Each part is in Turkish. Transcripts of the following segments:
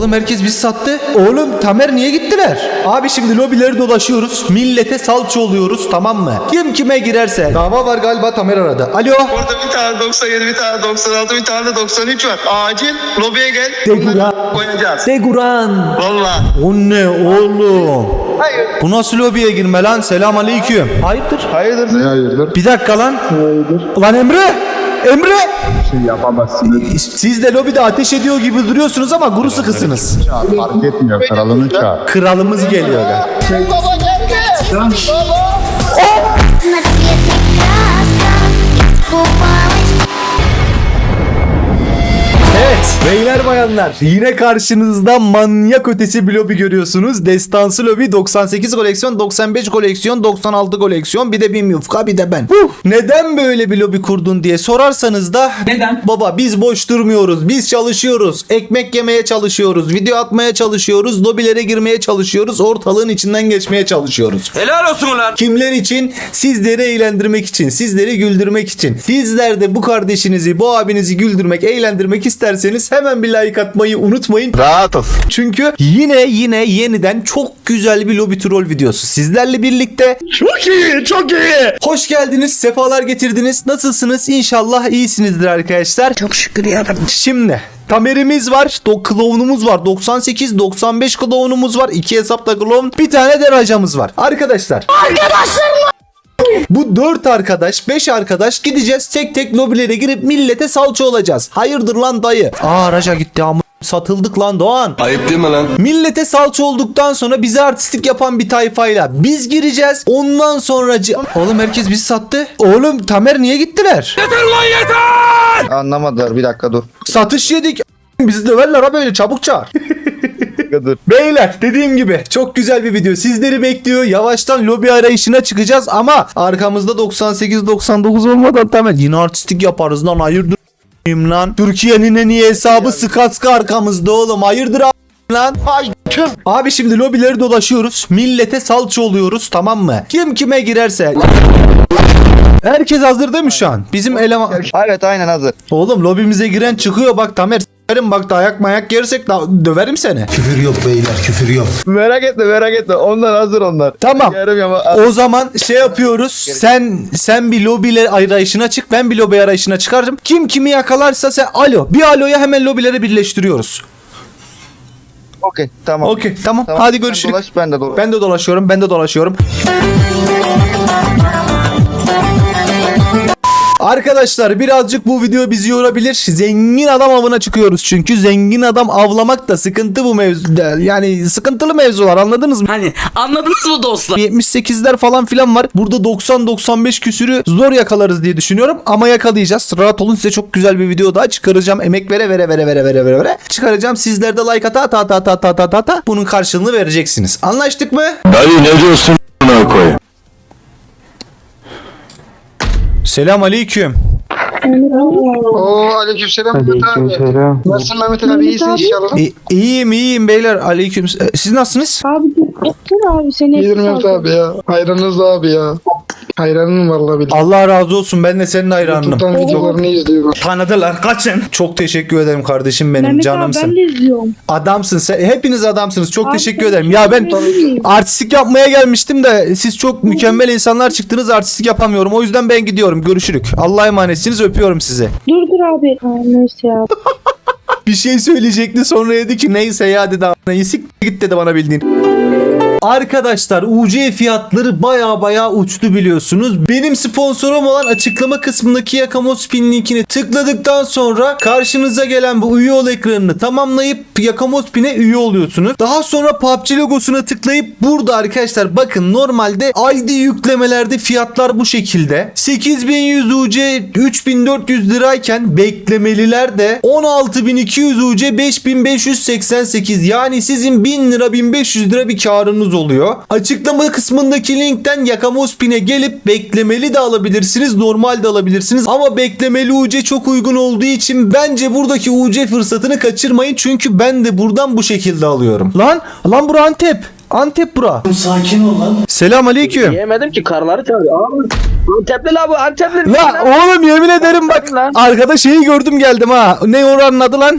Oğlum herkes bizi sattı. Oğlum Tamer niye gittiler? Abi şimdi lobileri dolaşıyoruz. Millete salça oluyoruz tamam mı? Kim kime girerse. Dava var galiba Tamer aradı. Alo. Burada bir tane 97, bir tane 96, bir tane 93 var. Acil lobiye gel. Degura. Bunları koyacağız. Deguran. Valla. O ne oğlum? Hayır. Bu nasıl lobiye girme lan? Selam aleyküm. Hayırdır? Hayırdır? Ne hayırdır? Bir dakika lan. Lan Emre. Emre. Şey yapamazsınız. Siz de lobide ateş ediyor gibi duruyorsunuz ama kuru sıkısınız. Çağır, fark etmiyor. Kralını çağır. Kralımız geliyor da. Evet beyler bayanlar yine karşınızda manyak ötesi bir lobi görüyorsunuz. Destansı lobi 98 koleksiyon, 95 koleksiyon, 96 koleksiyon bir de bir yufka bir de ben. Huh, neden böyle bir lobi kurdun diye sorarsanız da neden? Baba biz boş durmuyoruz. Biz çalışıyoruz. Ekmek yemeye çalışıyoruz. Video atmaya çalışıyoruz. Lobilere girmeye çalışıyoruz. Ortalığın içinden geçmeye çalışıyoruz. Helal olsun ulan. Kimler için? Sizleri eğlendirmek için, sizleri güldürmek için. Sizler de bu kardeşinizi, bu abinizi güldürmek, eğlendirmek isterseniz hemen bir like atmayı unutmayın. Rahat ol. Çünkü yine yine yeniden çok güzel bir lobby troll videosu sizlerle birlikte. Çok iyi, çok iyi. Hoş geldiniz, sefalar getirdiniz. Nasılsınız? İnşallah iyisinizdir arkadaşlar. Çok şükür yarabbim. Şimdi Tamerimiz var, do klonumuz var, 98 95 klonumuz var, iki hesapta klon, bir tane de racamız var. Arkadaşlar bu 4 arkadaş 5 arkadaş gideceğiz tek tek lobilere girip millete salça olacağız. Hayırdır lan dayı? Aa raja gitti ama satıldık lan Doğan. Ayıp değil mi lan? Millete salça olduktan sonra bize artistik yapan bir tayfayla biz gireceğiz. Ondan sonra Oğlum herkes bizi sattı. Oğlum Tamer niye gittiler? Anlamadılar bir dakika dur. Satış yedik. Bizi döverler ha böyle çabuk çağır. dur. Beyler dediğim gibi çok güzel bir video sizleri bekliyor. Yavaştan lobi arayışına çıkacağız ama arkamızda 98-99 olmadan Tamer yine artistik yaparız lan hayırdır lan. Türkiye'nin en iyi hesabı Skatska arkamızda oğlum hayırdır lan. Abi şimdi lobileri dolaşıyoruz. Millete salça oluyoruz tamam mı? Kim kime girerse. Herkes hazır değil mi şu an? Bizim eleman... Evet aynen hazır. Oğlum lobimize giren çıkıyor bak Tamer s**erim bak dayak mayak yersek da döverim seni. Küfür yok beyler küfür yok. Merak etme merak etme. Onlar hazır onlar. Tamam. Yarım ama O zaman şey yapıyoruz. Sen sen bir lobiyle arayışına çık. Ben bir lobi arayışına çıkarım. Kim kimi yakalarsa sen alo. Bir aloya hemen lobileri birleştiriyoruz. okey tamam. Okey tamam. Tamam, Hadi sen görüşürüz. Dolaş ben de dolaş. Ben de dolaşıyorum. Ben de dolaşıyorum. Arkadaşlar birazcık bu video bizi yorabilir. Zengin adam avına çıkıyoruz çünkü. Zengin adam avlamak da sıkıntı bu mevzuda. Yani sıkıntılı mevzular anladınız mı? Hani anladınız mı dostlar? 78'ler falan filan var. Burada 90-95 küsürü zor yakalarız diye düşünüyorum. Ama yakalayacağız. Rahat olun size çok güzel bir video daha çıkaracağım. Emek vere vere vere vere vere vere vere. Çıkaracağım. Sizler de like ata ata ata ata ata ata ata. Bunun karşılığını vereceksiniz. Anlaştık mı? Dayı ne diyorsun koy? Selam aleyküm. Oo aleykümselam Mehmet abi. Nasılsın Mehmet abi? İyisin inşallah. İ- iyiyim iyiyim beyler. Aleyküm. E, Siz nasılsınız? Abi dur, abi seni İyidir Mehmet abi ya. Hayranınız abi ya. Hayranım vallahi billahi. Allah razı olsun. Ben de senin hayranınım. YouTube'dan videolarını izliyorum. Tanıdılar. Kaçın. Çok teşekkür ederim kardeşim benim. Mehmet abi canımsın. ben de izliyorum. Adamsın sen. Hepiniz adamsınız. Çok Abi teşekkür sen ederim. Ya ben çok iyi. artistik yapmaya gelmiştim de siz çok mükemmel insanlar çıktınız. Artistik yapamıyorum. O yüzden ben gidiyorum. Görüşürük. Allah'a emanetsiniz. Öpüyorum sizi. Dur dur abi. Ha, neyse ya. Bir şey söyleyecekti sonra dedi ki neyse ya dedi. a**ına. Sik git dedi bana bildiğin. Arkadaşlar UC fiyatları baya baya uçtu biliyorsunuz. Benim sponsorum olan açıklama kısmındaki Yakamospin linkini tıkladıktan sonra karşınıza gelen bu üye ol ekranını tamamlayıp Yakamospin'e üye oluyorsunuz. Daha sonra PUBG logosuna tıklayıp burada arkadaşlar bakın normalde ID yüklemelerde fiyatlar bu şekilde. 8100 UC 3400 lirayken beklemeliler de 16200 UC 5588 yani sizin 1000 lira 1500 lira bir karınız oluyor. Açıklama kısmındaki linkten Yakamospin'e gelip beklemeli de alabilirsiniz normal de alabilirsiniz ama beklemeli UC çok uygun olduğu için bence buradaki UC fırsatını kaçırmayın çünkü ben de buradan bu şekilde alıyorum. Lan lan bura Antep. Antep bura. Sakin ol lan. Selam aleyküm. Yemedim ki karıları çağırıyor. Abi Antepli la bu Antepli. La oğlum yemin ederim bak Lan. arkada şeyi gördüm geldim ha. Ne oranın adı lan?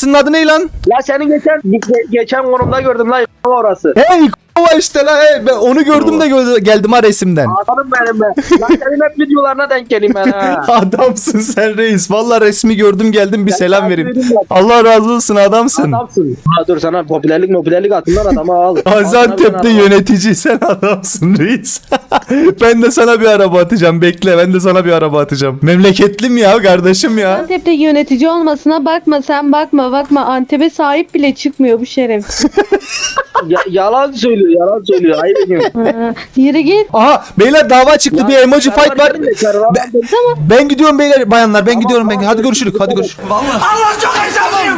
Burasının adı ne lan? La seni geçen ge- geçen konumda gördüm la orası. Hey Kova işte lan. Hey, ben onu gördüm de gö- geldim ha resimden. Adamım benim be. Lan senin hep videolarına denk geleyim ben ha. Adamsın sen reis. Vallahi resmi gördüm geldim bir selam vereyim. Allah razı olsun adamsın. Adamsın. Ha, dur sana popülerlik popülerlik atından adamı al. Gaziantep'te yönetici sen adamsın reis. ben de sana bir araba atacağım bekle ben de sana bir araba atacağım. Memleketlim ya kardeşim ya. Antep'te yönetici olmasına bakma sen bakma bakma Antep'e sahip bile çıkmıyor bu şeref. Ya, yalan söylüyor yalan söylüyor. Hayır. Ha, Yürü git. Aha beyler dava çıktı bir emoji fight var. Ben, Ben gidiyorum beyler bayanlar ben gidiyorum ben. Hadi görüşürüz hadi görüşürüz.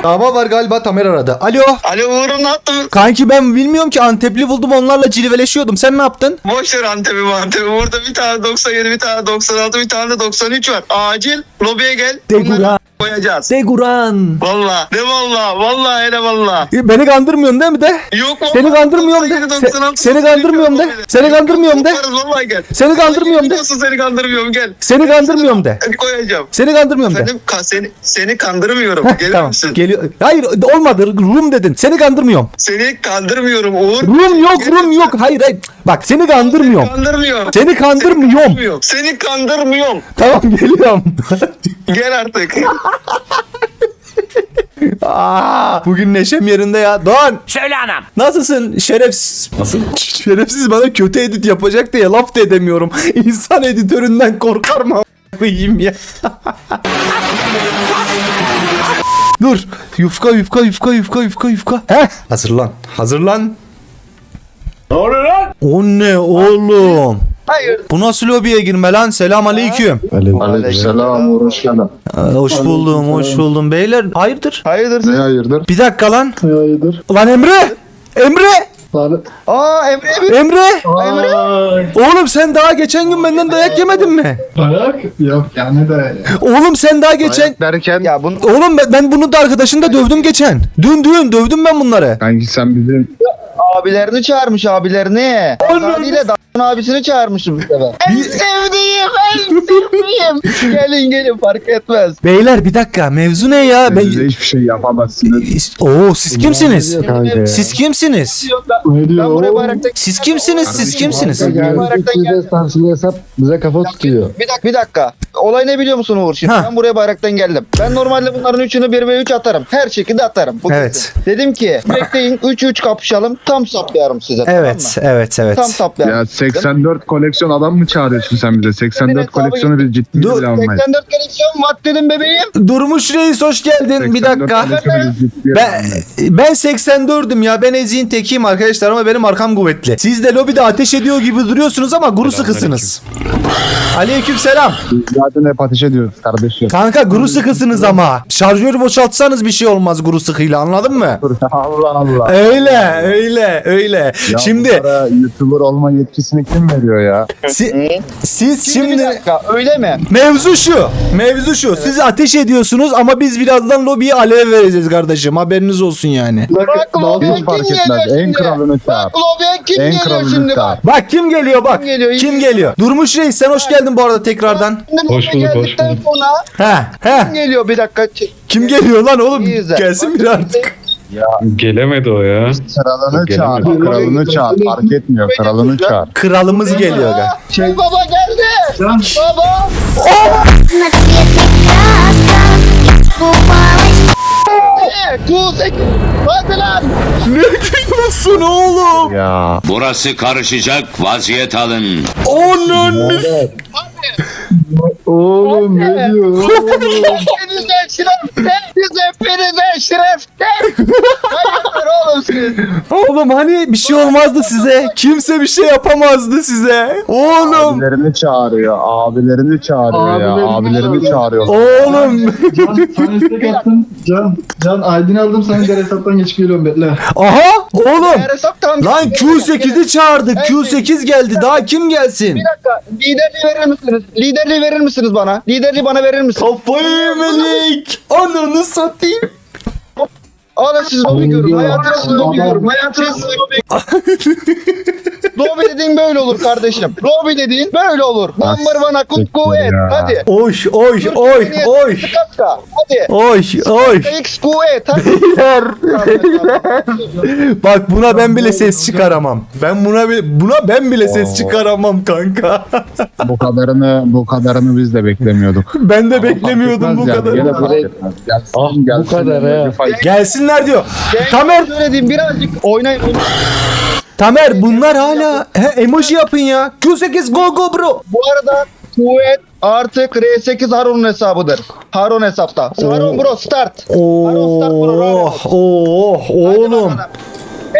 Dava var galiba Tamer aradı. Alo. Alo Uğur'um ne yaptın? Kanki ben bilmiyorum ki Antepli buldum onlarla cilveleşiyordum. Sen ne yaptın? Boş ver Antep'i Antep'i. Burada bir tane 97, bir tane 96, bir tane de 93 var. Acil lobiye gel. Bunları koyacağız. Deguran. Valla. De valla. Valla hele valla. E, Beni kandırmıyorsun değil mi de? Yok valla. Seni kandırmıyorum de. 97, Se- 96, seni kandırmıyorum de. Seni kandırmıyorum de. Vallahi gel. Seni kandırmıyorum de. Nasıl seni kandırmıyorum gel. Seni kandırmıyorum de. Hadi koyacağım. Seni kandırmıyorum de. Efendim ka- seni, seni kandırmıyorum. Heh, Gelir tamam. misin? Geliyor. Hayır olmadı. Rum dedin. Seni kandırmıyorum. Seni kandırmıyorum Uğur. Rum yok, Gelir Rum misin? yok. Hayır, hayır. Bak seni kandırmıyorum. Kandırmıyorum. Seni kandırmıyorum. Seni kandırmıyorum. Tamam geliyorum. Gel artık. Aa, bugün neşem yerinde ya. Doğan Söyle anam. nasılsın? Şerefsiz. Nasıl? Şerefsiz bana kötü edit yapacak diye laf da edemiyorum. İnsan editöründen korkar mı? koyayım ya. Dur. Yufka yufka yufka yufka yufka yufka. Heh. Hazırlan. Hazırlan. Ne oluyor lan? O ne oğlum? Hayır. Bu nasıl lobiye girme lan? Selam aleyküm. Aleykümselam hoş geldin. Aa, hoş buldum, hoş buldum. Beyler hayırdır? Hayırdır? Ne hayırdır? Bir dakika lan. Hayırdır? Lan Emre! Emre! Lan Aa Emre Emre. Emre! Ay, Oğlum sen daha geçen gün benden dayak yemedin mi? dayak yok yani de Oğlum sen daha geçen... Derken Ya bunu Oğlum ben, ben bunu da arkadaşını da dövdüm geçen. Dün dün dövdüm ben bunları. kanki sen bizim abilerini çağırmış abilerini. Azadiyle Dağın abisini çağırmış bu sefer. En sevdiğim en sevdiğim. gelin gelin fark etmez. Beyler bir dakika mevzu ne ya? Ben... bize hiçbir şey yapamazsınız. Oo siz kimsiniz? Kanka. Siz kimsiniz? ne diyor Ben buraya oğlum? bayraktan Siz kimsiniz? Siz kimsiniz? Yani bayraktan geldim. Estansiyeli hesap bize kafa tutuyor. Bir dakika, bir dakika. Olay ne biliyor musun Uğur? Şimdi Ha. ben buraya bayraktan geldim. Ben normalde bunların üçünü 1 ve 3 atarım. Her şekilde atarım. Bu Evet. kesin. Dedim ki bekleyin 3-3 kapışalım. Tam saplayarım size. Evet, Tamam mı? evet, evet. Tam saplayarım. Ya 84 koleksiyon adam mı çağırıyorsun sen bize? 84 hesabı koleksiyonu biz ciddi Dur, bile almayız. 84 koleksiyon mat dedim bebeğim. Durmuş Reis hoş geldin. Bir 84 dakika. Ben, ben 84'üm ya. Ben Ezin tekiyim arkadaşlar ama benim arkam kuvvetli. Siz de lobide ateş ediyor gibi duruyorsunuz ama guru sıkısınız. Aleyküm selam. Zaten hep ateş ediyoruz kardeşim. Kanka guru sıkısınız ama. Şarjörü boşaltsanız bir şey olmaz guru sıkıyla anladın mı? Allah Allah. Öyle öyle öyle. Ya Şimdi bunlara YouTuber olma yetkisini kim veriyor ya? si- siz Şimdi bir şimdi dakika öyle mi? mevzu şu. Mevzu şu. Siz ateş ediyorsunuz ama biz birazdan lobiyi alev vereceğiz kardeşim. Haberiniz olsun yani. Bak lobiye Hiç kim fark geliyor etmez. En şimdi? kralını çağır. Bak lobiye kim En geliyor kralını şimdi çağır. bak. Bak kim geliyor bak. Kim geliyor? Kim İyi. geliyor? Durmuş Reis sen hoş geldin bu arada tekrardan. Şimdi Hoş lobiye bulduk, hoş geldikten bulduk. sonra He he. kim geliyor bir dakika. Ç- Kim geliyor lan oğlum? İyi izle. Gelsin bir artık. Gelemedi o ya. Kralını çağır. Gelemedi. Kralını çağır. Fark etmiyor. Kralını çağır. Kralımız geliyor ga. Şey baba geldi. Can. Baba. На цветных красках искупалась Ee, Kuzey. Hadi lan. Ne diyorsun oğlum? Ya. Burası karışacak vaziyet alın. Onun Oğlum ne diyor? Hepinize şeref. Hepinize hepinize şeref. Hayırdır oğlum siz? Oğlum hani bir şey olmazdı size. Kimse bir şey yapamazdı size. Oğlum. Abilerini çağırıyor. Abilerini çağırıyor ya. Abilerini çağırıyor. Oğlum. Can sana istek attım. Can, Can Aydın aldım sana diğer hesaptan geçip geliyorum bekle. Aha oğlum. Hesap tam Lan Q8'i çağırdık. Q8 geldi. Daha kim gelsin? Bir dakika. Liderliği verir misiniz? Liderliği verir misiniz bana? Liderliği bana verir misiniz? Kafayı yemelik. Ananı satayım. Alın siz lobi görün. Hayatınızda lobi görün. Hayatınızda lobi Lobi dediğin böyle olur kardeşim. Lobi dediğin böyle olur. Number one akut kuvvet. Hadi. Oy oy oy oy. Skatka. Hadi. Oy oy. X kuvvet. Hadi. Beyler. Bak buna ben bile ses çıkaramam. Ben buna bile, buna ben bile ses çıkaramam kanka. Bu kadarını bu kadarını biz de beklemiyorduk. ben de beklemiyordum bu Fark etmez yani, kadar. gene fark etmez. Gelsin, gelsin. Bu kadar Gelsinler diyor. Tamer, Söylediğim birazcık oynayın. Tamer bunlar hala he, emoji yapın ya. Q8 go go bro. Bu arada kuvvet artık R8 Harun'un hesabıdır. Harun hesapta. Harun bro start. Harun start bro. Oh, oh, oğlum. bakalım.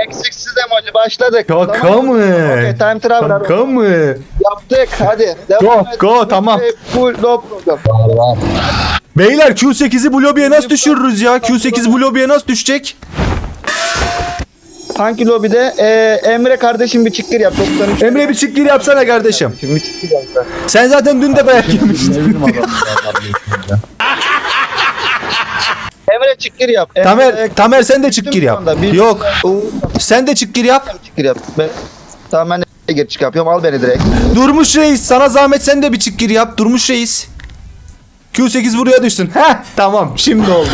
Eksiksiz emoji başladık. Şaka Tamam mı? Okay, time travel Harun. Mı? Yaptık hadi. Go, go, tamam. Full no problem. Beyler Q8'i bu lobiye nasıl düşürürüz ya? Q8 bu lobiye nasıl düşecek? Hangi lobide? Ee, Emre kardeşim bir çıkır yap. 93. Emre bir çık gir yapsana kardeşim. Şimdi bir çıkır yap. Sen zaten dün de dayak yemiştin. Emre çıkır yap. Emre, Tamer, Tamer sen de çık gir yap. Yok. Sen de çık gir yap. çıkır yap. Ben, tamam ben de gir çık yapıyorum. Al beni direkt. Durmuş reis sana zahmet sen de bir çık gir yap. Durmuş reis. Q8 buraya düşsün. Heh tamam şimdi oldu.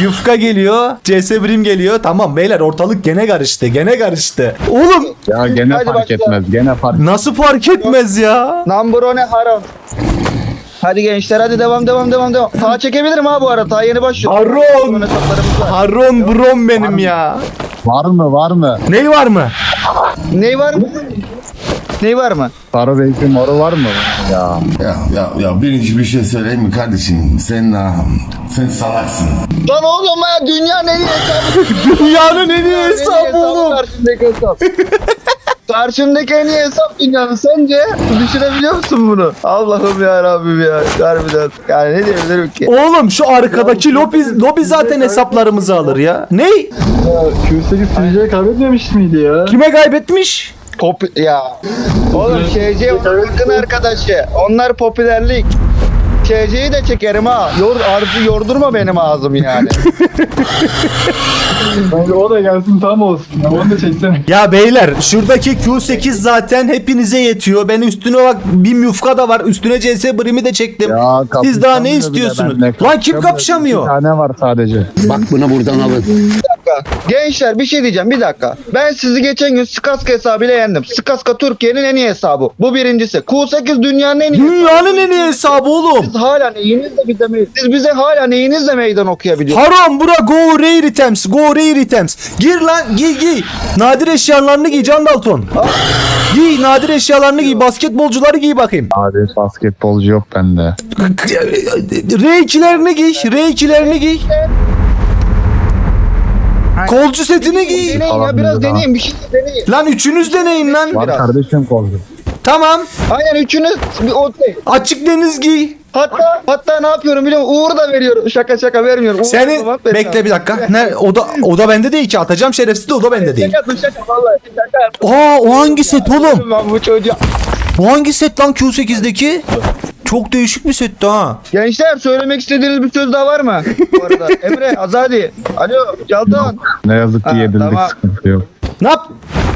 Yufka geliyor. CS Brim geliyor. Tamam beyler ortalık gene karıştı. Gene karıştı. Oğlum Ya gene Hadi fark başla. etmez. Gene fark nasıl fark etmez ya? Number one Harun. Hadi gençler hadi devam devam devam devam. Ta çekebilirim ha bu arada. Ta yeni başlıyor. Var. Harun brom benim ya. Var mı var mı? Ney var mı? Ney var mı? Ney var mı? Sarı renkli moru var mı? Ya. Ya ya ya birinci bir şey söyleyeyim mi kardeşim? Sen ah, sen salaksın. Lan oğlum ha dünyanın en iyi hesabı. Dünyanın en iyi hesabı oğlum. Karşındaki hesap. Karşındaki en iyi hesap dünyanın. Sence düşünebiliyor musun bunu? Allah'ım ya Rabbim ya. Harbiden. Yani ne diyebilirim ki? Oğlum şu arkadaki lobi, lobi zaten hesaplarımızı alır ya. Ney? Q8 CJ kaybetmemiş miydi ya? Kime kaybetmiş? Pop ya. Oğlum şc yakın arkadaşı. Onlar popülerlik. ŞC'yi de çekerim ha. Yor, harbi yordurma benim ağzım yani. Bence o da gelsin tam olsun. Ya. Onu da çeksene. Ya beyler şuradaki Q8 zaten hepinize yetiyor. Ben üstüne bak bir yufka da var. Üstüne CS Brim'i de çektim. Ya, Siz daha ne istiyorsunuz? Lan kim kapışamıyor? Bir tane var sadece. Bak bunu buradan alın. Dakika. Gençler bir şey diyeceğim bir dakika. Ben sizi geçen gün Skaska hesabıyla yendim. Skaska Türkiye'nin en iyi hesabı. Bu birincisi. Q8 dünyanın en iyi Dünyanın en iyi hesabı oğlum. Siz hala neyinizle bize meydan, siz bize hala neyinizle meydan okuyabiliyorsunuz? Haram bura go rare items. Go rare items. Gir lan giy giy. Nadir eşyalarını giy Can Dalton. Giy nadir eşyalarını giy. Basketbolcuları giy bakayım. Hadi basketbolcu yok bende. R2'lerini giy. R2'lerini giy. Kolcu setini giy. Deneyin ya biraz deneyin bir şey deneyin. Lan üçünüz deneyin lan. Var Biraz. kardeşim kolcu. Tamam. Aynen üçünüz bir o değil. Açık deniz giy. Hatta hatta ne yapıyorum biliyor musun? Uğur da veriyorum. Şaka şaka vermiyorum. Uğur Seni da bekle bir dakika. Ne o da o da bende değil ki. Atacağım şerefsiz de o da bende değil. Şaka şaka vallahi şaka. Aa o hangi set oğlum? Ben bu çocuğa. Bu hangi set lan Q8'deki? Çok değişik bir setti ha. Gençler söylemek istediğiniz bir söz daha var mı? Bu arada Emre, Azadi. Alo, Caldan. Ne yazık ki Ha, yedildik tamam. sıkıntı yok. Ne yap?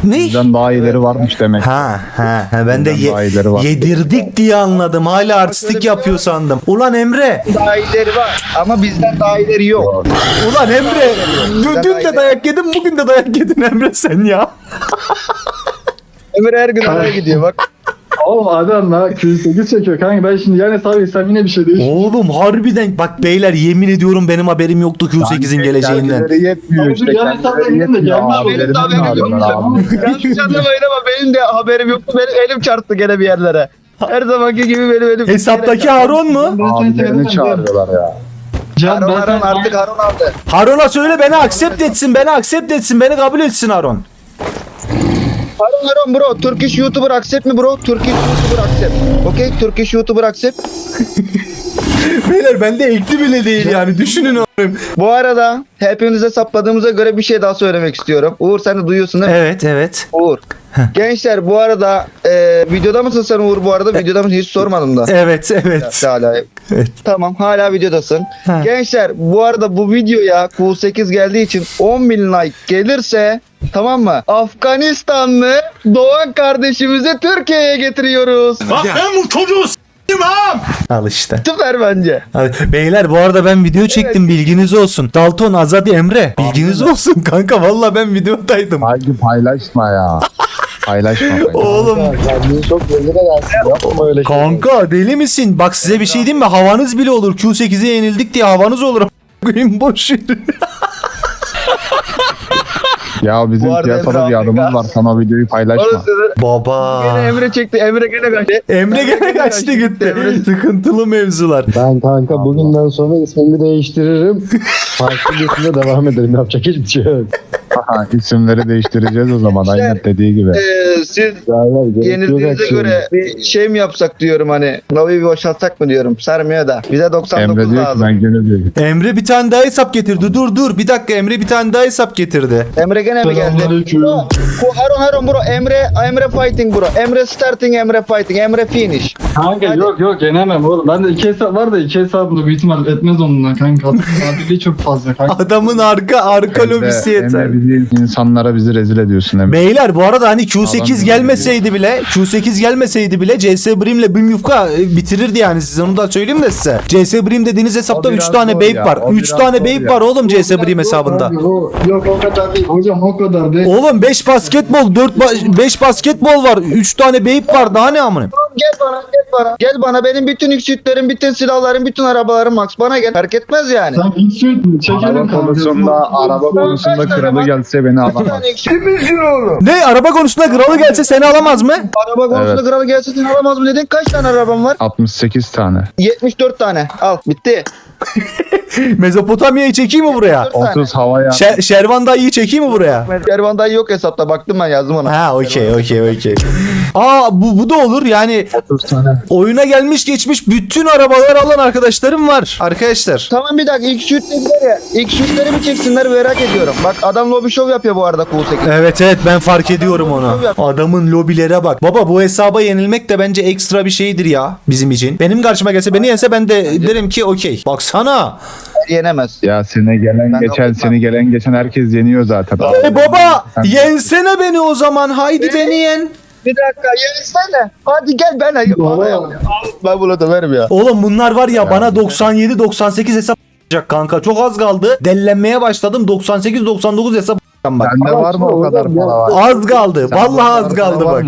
Ne? Bizden daha iyileri varmış demek. Ha ha ha ben de ye- daha iyileri var. yedirdik diye anladım. Hala artistik yapıyor sandım. Ulan Emre. Daha iyileri var ama bizden daha iyileri yok. Ulan Emre. Dün, dün de dayak yedim bugün de dayak yedin Emre sen ya. Emre her gün araya gidiyor bak. Oğlum adam la Q8 çekiyor kanka. Ben şimdi yani hesabı sen yine bir şey değil. Oğlum harbiden bak beyler yemin ediyorum benim haberim yoktu Q8'in geleceğinden. Kendileri yetmiyor işte. dur, yan hesapla kendileri girdim de yetmiyor. gelmiş Abilerini Benim de haberim yoktu. Yanlış anlamayın ama benim de haberim yoktu. Benim elim çarptı gene bir yerlere. Her zamanki gibi benim elim. Hesaptaki Harun mu? Abilerini çağırıyorlar ya. Can Harun Harun artık Harun aldı. Harun'a söyle beni accept etsin, beni accept etsin, beni kabul etsin Harun. Harun Harun bro. Turkish YouTuber accept mi bro? Turkish YouTuber accept. Okay, Turkish YouTuber accept. Beyler bende ekli bile değil yani düşünün oğlum. Bu arada hepimize sapladığımıza göre bir şey daha söylemek istiyorum. Uğur sen de duyuyorsun değil mi? Evet evet. Uğur. Gençler bu arada e, videoda mısın sen Uğur bu arada? Videoda mısın? Hiç sormadım da. Evet evet. Hala. Evet. Tamam hala videodasın. Ha. Gençler bu arada bu videoya Q8 geldiği için 10 bin like gelirse tamam mı? Afganistanlı Doğan kardeşimizi Türkiye'ye getiriyoruz. Al işte. Süper bence. Hadi. Beyler bu arada ben video çektim bilginiz olsun. Dalton Azadi Emre bilginiz olsun kanka valla ben videodaydım. Haydi paylaşma ya. Paylaşma. Oğlum Kendini çok belli edersin. Yapma öyle şey. kanka deli misin? Bak size bir şey diyeyim mi? Havanız bile olur. Q8'e yenildik diye havanız olur. Koyayım boş. Ya bizim Bu arada piyasada Emre bir adımız Afrika. var. Sana videoyu paylaşma. Baba. Gene Emre çekti. Emre gene kaçtı. Emre gene kaçtı gitti. Emre Sıkıntılı mevzular. Ben kanka bugünden sonra ismimi değiştiririm. Farklı bir isimle devam ederim. Yapacak hiçbir şey yok. Aha, isimleri değiştireceğiz o zaman. Aynen dediği gibi. Ee, siz yenildiğinize göre bir şey mi yapsak diyorum hani. Lobiyi bir boşaltsak mı diyorum. Sarmıyor da. Bize 99 Emre diyor ki lazım. ben gene diyor. Emre bir tane daha hesap getirdi. Dur dur bir dakika Emre bir tane daha hesap getirdi. Emre gene mi geldi? Selamünaleyküm. Bro, bu Harun Harun bro. Emre Emre fighting bro. Emre starting Emre fighting. Emre finish. Kanka Hadi. yok yok yenemem oğlum. Bende iki hesap var da iki hesabımda büyük ihtimal etmez onunla kanka. Adili çok fazla kanka. Adamın arka arka lobisi yeter. Emre insanlara bizi rezil ediyorsun Emre. Beyler bu arada hani Q8 Adam gelmeseydi bile Q8 gelmeseydi bile CS Brim'le Bim Yufka e, bitirirdi yani size onu da söyleyeyim de size. CS Brim dediğiniz hesapta O 3 biraz tane zor babe ya, var. o 3 biraz tane zor babe ya. var oğlum CS Brim hesabında. Yok o kadar değil. Hocam o kadar değil. Oğlum 5 basketbol 4 5 basketbol var. 3 tane babe var daha ne amına. Gel bana gel bana. Gel bana benim bütün yükseklerim, bütün silahlarım, bütün arabalarım Max bana gel. Fark etmez yani. Sen sürekli çekelim Araba konusunda, araba konusunda kralı gelse beni Bir alamaz. tane yüksek- Ne araba konusunda kralı gelse seni alamaz mı? araba konusunda Evet. kralı gelse seni alamaz mı dedin? Kaç tane arabam var? 68 tane. 74 tane. Al bitti. Mezopotamya'yı çekeyim mi buraya? 4 tane. 30 hava ya. Şer Şervan dayıyı çekeyim mi buraya? Kervan dayı yok hesapta. Baktım ben yazdım ona. Ha okey okey okey. Aa bu, bu da olur yani 30 tane. oyuna gelmiş geçmiş bütün arabalar alan arkadaşlarım var. Arkadaşlar. Tamam bir dakika ilk shoot dediler ya. İlk shootları bir çeksinler merak ediyorum. Bak adam lobby show yapıyor bu arada Cool 8. Evet evet ben fark ediyorum onu. Adamın lobilere bak. Baba bu hesaba yenilmek de bence ekstra bir şeydir ya bizim için. Benim karşıma gelse beni yense ben de derim ki okey. Baksana. Yenemez. Ya seni gelen Ben geçen seni gelen geçen herkes yeniyor zaten. E baba Sen- yensene beni o zaman. Haydi beni yen. Bir dakika yensene. Hadi gel ben. Yap. Ben bunu döverim ya. Oğlum bunlar var ya bana 97 98 hesap yapacak kanka. Çok az kaldı. Dellenmeye başladım. 98 99 hesap yapacağım bak. Sende var mı o kadar para var? Az kaldı. Vallahi az kaldı bak.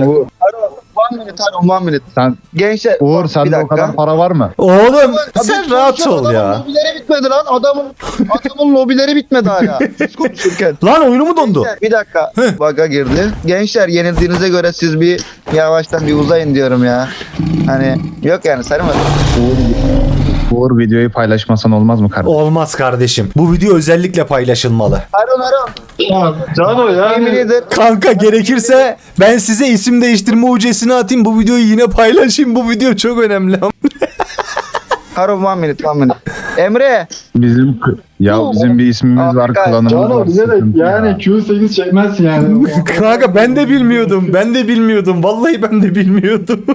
Mı? One minute Harun one minute. Sen, Gençler. Uğur bir sende o kadar para var mı? Oğlum Abi sen rahat ol adamın ya. Lobileri bitmedi lan. Adamın adamın lobileri bitmedi hala. Biz konuşurken. Lan oyunu mu dondu? Gençler, Bir dakika. Baga girdi. Gençler yenildiğinize göre siz bir yavaştan bir uzayın diyorum ya. Hani yok yani sarmadı. Uğur videoyu paylaşmasan olmaz mı kardeşim? Olmaz kardeşim. Bu video özellikle paylaşılmalı. Harun Harun. Ya Cano yani. Kanka gerekirse ben size isim değiştirme ucesini atayım. Bu videoyu yine paylaşayım. Bu video çok önemli. Harun one minute one minute. Emre. Bizim ya bizim bir ismimiz var, klanımız var. Cano bilerek sıkıntı yani ya. Q8 çekmezsin yani. Kanka ben de bilmiyordum. Ben de bilmiyordum. Vallahi ben de bilmiyordum.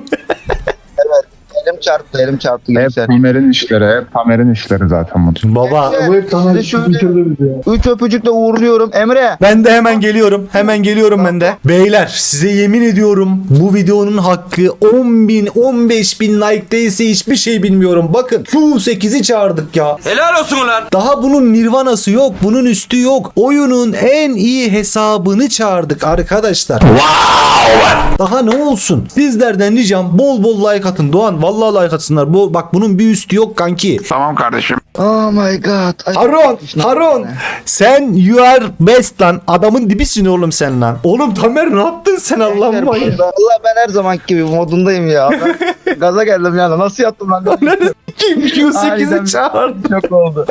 Elim çarptı elim çarptı Hep. Tamer'in işleri, hep Tamer'in işleri zaten bu. Baba Bu hep Size şöyle- bitirdi bizi ya. Üç öpücükle uğurluyorum. Emre. ben de hemen geliyorum. Hemen geliyorum ben de. Beyler size yemin ediyorum bu videonun hakkı 10 bin 15 bin like değilse hiçbir şey bilmiyorum. Bakın Q8'i çağırdık ya. Helal olsun ulan. Daha bunun nirvanası yok. Bunun üstü yok. Oyunun en iyi hesabını çağırdık arkadaşlar. Daha ne olsun? Sizlerden ricam bol bol like atın. Doğan vallahi like atsınlar. Bu, bak bunun bir üstü yok kanki. Oh my god. Harun, Harun. Sen you are best lan. Adamın dibisin oğlum sen lan. Oğlum Tamer ne yaptın sen Allah'ım var ya. Valla ben her zamanki gibi modundayım ya. Ben gaza geldim yani. Nasıl yattım lan? Kim Aniden- Q8'i çağırdı. Çok oldu.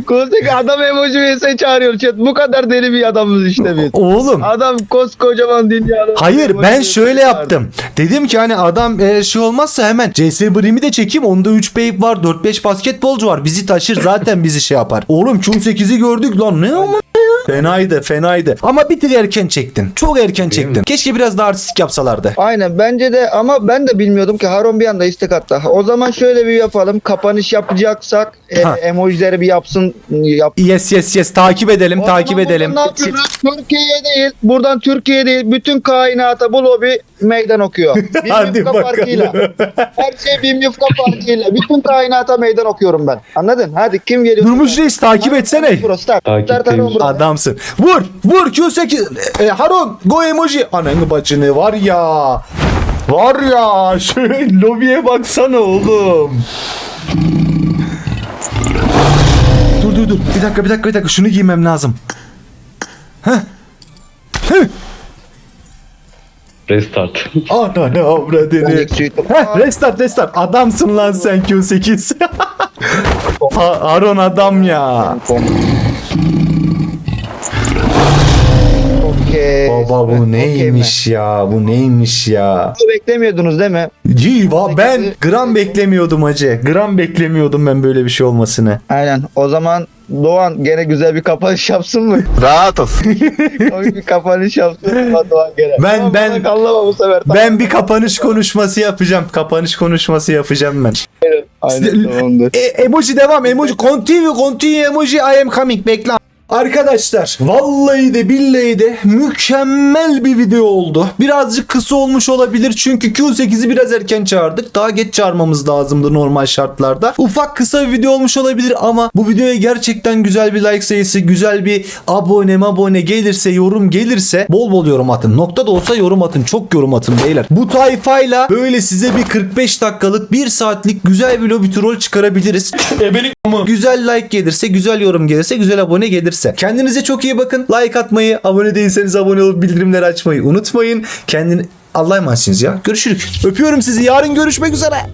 Koskoca adam emoji vs çağırıyor chat. Bu kadar deli bir adamız işte biz. Oğlum. Adam koskocaman dünyada. Hayır ben şöyle çağırdı. yaptım. Dedim ki hani adam e, şey olmazsa hemen CS Brim'i de çekeyim. Onda 3 babe var 4-5 basketbolcu var. Bizi taşır zaten bizi şey yapar. Oğlum Q8'i gördük lan ne ama Fenaydı fenaydı. Ama bir tık erken çektin. Çok erken çektin. Keşke biraz daha artistik yapsalardı. Aynen bence de ama ben de bilmiyordum ki Haron bir anda istek attı. O zaman şöyle bir yapalım. Kapanış yapacaksak e, Ha. emojileri bir yapsın yap. Yes yes yes takip edelim O takip zaman edelim. buradan Ne yapıyoruz? Türkiye değil. Buradan Türkiye değil. Bütün kainata bu lobi meydan okuyor. Bir Hadi yufka bakalım. farkıyla. Her şey bir yufka farkıyla. Bütün kainata meydan okuyorum ben. Anladın? Hadi kim geliyor? Durmuş Reis takip etsene. Takipteyim. Start Haron bro. Adamsın. Vur vur Q8. E, Haron go emoji. Ananı bacını var ya. Var ya şu lobiye baksana oğlum. Dur dur dur. Bir dakika bir dakika bir dakika şunu giymem lazım. Heh. Heh. Restart. Ananı avradını. Ben ilk suyu- Heh, restart restart. Adamsın lan sen Q8. Ha- Haron adam ya. Baba bu mi? neymiş ya? Bu neymiş ya? Bunu beklemiyordunuz değil mi? Civa ben gram beklemiyordum hacı. Gram beklemiyordum ben böyle bir şey olmasını. Aynen. O zaman Doğan gene güzel bir kapanış yapsın mı? Rahat ol. Komik bir kapanış yapsın mı Doğan gene? Ben- Ama ben- Kallama bu sefer. Ben bir kapanış konuşması yapacağım. Kapanış konuşması yapacağım ben. Aynen tamamdır. E, emoji devam. Emoji continue continue emoji I am coming. Bekle. Arkadaşlar vallahi de billahi de mükemmel bir video oldu. Birazcık kısa olmuş olabilir çünkü Q8'i biraz erken çağırdık. Daha geç çağırmamız lazımdı normal şartlarda. Ufak kısa bir video olmuş olabilir ama bu videoya gerçekten güzel bir like sayısı, güzel bir abone abone gelirse, yorum gelirse bol bol yorum atın. Nokta da olsa yorum atın. Çok yorum atın beyler. Bu tayfayla böyle size bir 45 dakikalık 1 saatlik güzel bir lobby troll çıkarabiliriz. Güzel like gelirse, güzel yorum gelirse, güzel abone gelirse. Kendinize çok iyi bakın. Like atmayı, abone değilseniz abone olup bildirimleri açmayı unutmayın. Kendini Allah'a emanetsiniz ya. Görüşürük. Öpüyorum sizi. Yarın görüşmek üzere.